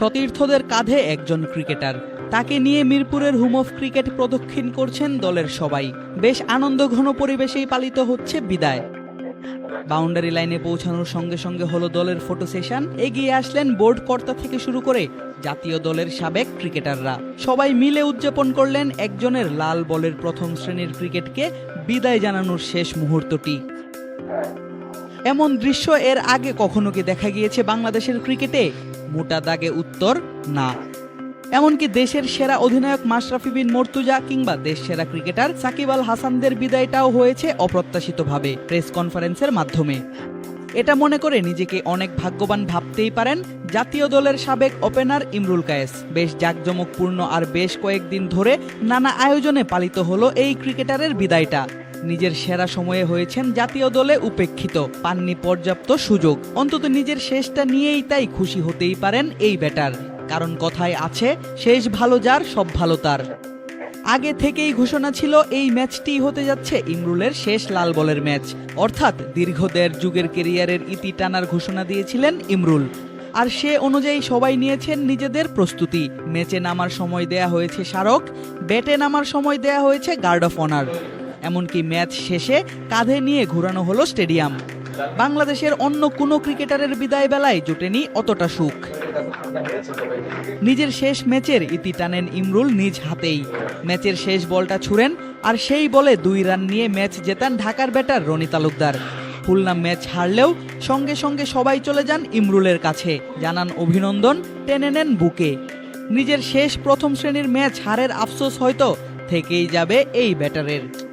সতীর্থদের কাঁধে একজন ক্রিকেটার। তাকে নিয়ে মিরপুরের হুম অফ ক্রিকেট প্রদক্ষিণ করছেন দলের সবাই। বেশ আনন্দঘন পরিবেশেই পালিত হচ্ছে বিদায়। বাউন্ডারি লাইনে পৌঁছানোর সঙ্গে সঙ্গে হলো দলের ফটো সেশন। এগিয়ে আসলেন বোর্ড কর্তা থেকে শুরু করে জাতীয় দলের সাবেক ক্রিকেটাররা। সবাই মিলে উদযাপন করলেন একজনের লাল বলের প্রথম শ্রেণির ক্রিকেটকে। বিদায় জানানোর শেষ মুহূর্তটি। এমন দৃশ্য এর আগে কখনো কি দেখা গিয়েছে বাংলাদেশের ক্রিকেটে? মোটা দাগে উত্তর, না। এমনকি দেশের সেরা অধিনায়ক মাশরাফি বিন মর্তুজা কিংবা দেশ সেরা ক্রিকেটার সাকিব আল হাসানদের বিদায়টাও হয়েছে অপ্রত্যাশিতভাবে প্রেস কনফারেন্সের মাধ্যমে। এটা মনে করে নিজেকে অনেক ভাগ্যবান ভাবতেই পারেন জাতীয় দলের সাবেক ওপেনার ইমরুল কায়েস। বেশ জাঁকজমকপূর্ণ আর বেশ কয়েকদিন ধরে নানা আয়োজনে পালিত হলো এই ক্রিকেটারের বিদায়টা। নিজের সেরা সময়ে হয়েছেন জাতীয় দলে উপেক্ষিত, পাননি পর্যাপ্ত সুযোগ। অন্তত নিজের শেষটা নিয়েই তাই খুশি হতেই পারেন এই ব্যাটার। কারণ কথায় আছে, শেষ ভালো যার, সব ভালো তার। আগে থেকেই ঘোষণা ছিল, এই ম্যাচটি হতে যাচ্ছে ইমরুলের শেষ লাল বলের ম্যাচ। অর্থাৎ দীর্ঘ দেড় যুগের কেরিয়ারের ইতি টানার ঘোষণা দিয়েছিলেন ইমরুল। আর সে অনুযায়ী সবাই নিয়েছেন নিজেদের প্রস্তুতি। ম্যাচে নামার সময় দেয়া হয়েছে স্মারক, ব্যাটে নামার সময় দেয়া হয়েছে গার্ড অফ অনার। এমনকি ম্যাচ শেষে কাঁধে নিয়ে ঘোরানো হলো স্টেডিয়াম। বাংলাদেশের অন্য কোনো ক্রিকেটারের বিদায় বেলায় জোটেনি অতটা সুখ। নিজের শেষ ম্যাচের ইতি টানেন ইমরুল নিজ হাতেই। ম্যাচের শেষ বলটা ছুড়েন আর সেই বলে দুই রান নিয়ে ম্যাচ জেতান ঢাকার ব্যাটার রনি তালুকদার। খুলনা ম্যাচ হারলেও সঙ্গে সঙ্গে সবাই চলে যান ইমরুলের কাছে। জানান অভিনন্দন, টেনে নেন বুকে। নিজের শেষ প্রথম শ্রেণির ম্যাচ হারের আফসোস হয়তো থেকেই যাবে এই ব্যাটারের।